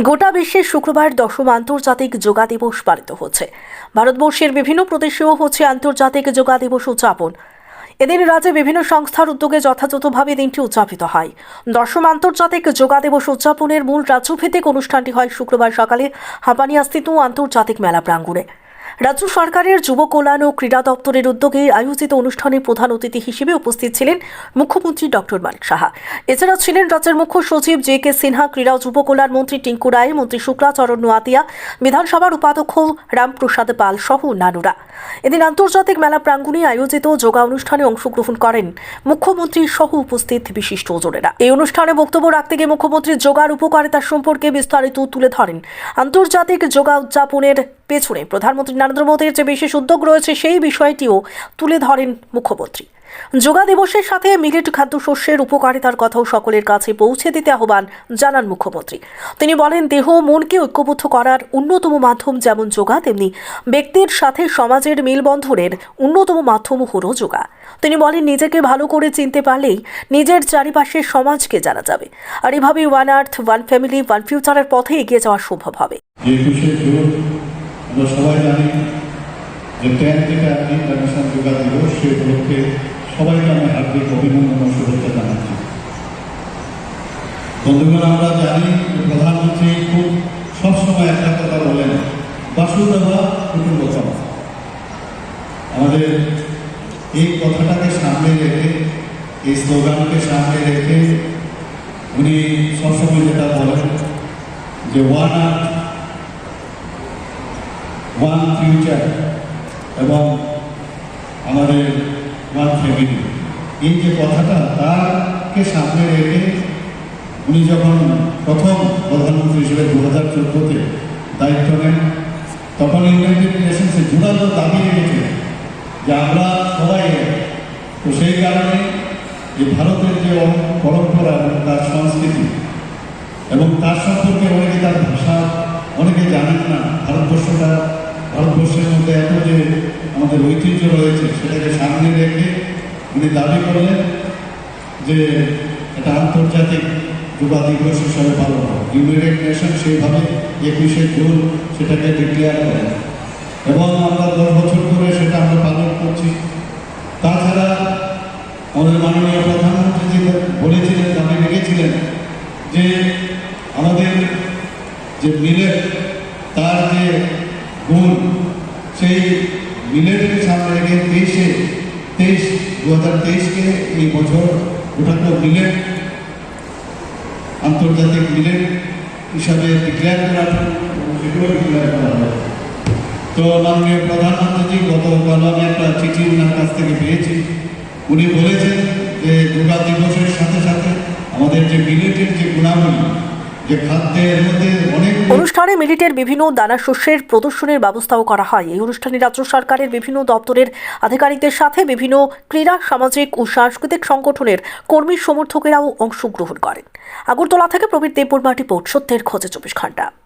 গোটা বিশ্বে শুক্রবার দশম আন্তর্জাতিক যোগা দিবস পালিত হচ্ছে। ভারতবর্ষের বিভিন্ন প্রদেশেও হচ্ছে আন্তর্জাতিক যোগা দিবস উদযাপন। এদিন রাজ্যে বিভিন্ন সংস্থার উদ্যোগে যথাযথভাবে দিনটি উদযাপিত হয়। দশম আন্তর্জাতিক যোগা দিবস উদযাপনের মূল রাজ্যভিত্তিক অনুষ্ঠানটি হয় শুক্রবার সকালে হাঁপানিয়াস্থিত আন্তর্জাতিক মেলা প্রাঙ্গণে। রাজ্য সরকারের যুব কল্যাণ ও ক্রীড়া দপ্তরের উদ্যোগে আয়োজিত অনুষ্ঠানে প্রধান অতিথি হিসেবে উপস্থিত ছিলেন মুখ্যমন্ত্রী ডক্টর মানিক সাহা। এছাড়া ছিলেন রাজ্যের মুখ্য সচিব জে কে সিনহা, ক্রীড়া ও যুব কল্যাণ মন্ত্রী টিঙ্কু রায়, মন্ত্রী শুক্লাচরণ নোয়াতিয়া, বিধানসভার উপাধ্যক্ষ রামপ্রসাদ পাল সহ অন্যান্যরা। এদিন আন্তর্জাতিক মেলা প্রাঙ্গণে আয়োজিত যোগা অনুষ্ঠানে অংশগ্রহণ করেন মুখ্যমন্ত্রী সহ উপস্থিত বিশিষ্ট ওজনেরা এই অনুষ্ঠানে বক্তব্য রাখতে গিয়ে মুখ্যমন্ত্রী যোগার উপকারিতা সম্পর্কে বিস্তারিত তুলে ধরেন আন্তর্জাতিক যোগা উদযাপনের পেছনে প্রধানমন্ত্রী নরেন্দ্র মোদীর যে বিশেষ উদ্যোগ রয়েছে, সেই বিষয়টিও তুলে ধরেন মুখ্যমন্ত্রী। যোগা দিবসের সাথে মিলেট খাদ্যশস্যের উপকারিতার কথাও সকলের কাছে পৌঁছে দিতে আহ্বান জানান মুখ্যমন্ত্রী। তিনি বলেন, দেহ মনকে ঐক্যবদ্ধ করার অন্যতম মাধ্যম যেমন যোগা, তেমনি ব্যক্তির সাথে সমাজের মেলবন্ধনের অন্যতম মাধ্যম হলো যোগা। তিনি বলেন, নিজেকে ভালো করে চিনতে পারলেই নিজের চারিপাশের সমাজকে জানা যাবে। আর এভাবে one earth, one family, one ফিউচারের পথে এগিয়ে যাওয়া সম্ভব হবে। আমরা সবাই জানি যে টেন থেকে ইন্টারন্যাশনাল যোগা দিবস সে উপলক্ষে সবাইকে আমি হার্দিক অভিনন্দন ও শুভেচ্ছা জানাচ্ছি। বন্ধুগণ, আমরা জানি যে প্রধানমন্ত্রী খুব সবসময় একটা কথা বলেন, বাসুদেবা কুটুম্বকম। আমাদের এই কথাটাকে সামনে রেখে, এই স্লোগানকে সামনে রেখে উনি সবসময় যেটা বলেন যে ওয়ান আর্থ ওয়ান ফিউচার এবং আমাদের ওয়ান ফ্যামিলি এই যে কথাটা তারকে সামনে রেখে উনি যখন প্রথম প্রধানমন্ত্রী হিসেবে দু হাজার চোদ্দোতে দায়িত্ব নেন, তখন ইউনাইটেড নেশনসে জোরালো দাবি রেখেছিলেন যে আমরা সবাই তো সেই কারণে যে ভারতের যে পরম্পরা এবং তার সংস্কৃতি এবং তার সম্পর্কে অনেকে তার ভাষা, অনেকে জানেন না, ভারতবর্ষটা ভারতবর্ষের মধ্যে এত যে আমাদের ঐতিহ্য রয়েছে, সেটাকে সামনে রেখে উনি দাবি করলেন যে এটা আন্তর্জাতিক যুবা দিবস হিসাবে পালন হয় ইউনাইটেড নেশন সেইভাবে একুশে জুন সেটাকে ডিক্লেয়ার করে। এবং আমরা দশ বছর ধরে সেটা আমরা পালন করছি। তাছাড়া আমাদের মাননীয় প্রধানমন্ত্রী বলেছিলেন, দাবি রেখেছিলেন যে আমাদের যে মিলেট তার যে গুণ। সেই মিলেটকে সামনে রেখে তেইশে, তেইশ দু হাজার তেইশকে এই বছর ওটাকে মিলেট, আন্তর্জাতিক মিলেট হিসাবে ডিক্লেয়ার করা সেগুলো ডিক্লেয়ার করা হবে। তো মাননীয় প্রধানমন্ত্রীজি গতকাল আমি একটা চিঠি ওনার কাছ থেকে পেয়েছি। উনি বলেছেন যে যোগা দিবসের সাথে সাথে আমাদের যে মিলেটের যে গুণাবলী অনুষ্ঠানে মিলিটের বিভিন্ন দানা শস্যের প্রদর্শনের ব্যবস্থাও করা হয়। এই অনুষ্ঠানে রাজ্য সরকারের বিভিন্ন দপ্তরের আধিকারিকদের সাথে বিভিন্ন ক্রীড়া, সামাজিক ও সাংস্কৃতিক সংগঠনের কর্মী সমর্থকেরাও অংশগ্রহণ করেন। আগরতলা থেকে প্রবীর দেববর্মা রিপোর্ট, সত্যের খোঁজে চব্বিশ ঘণ্টা।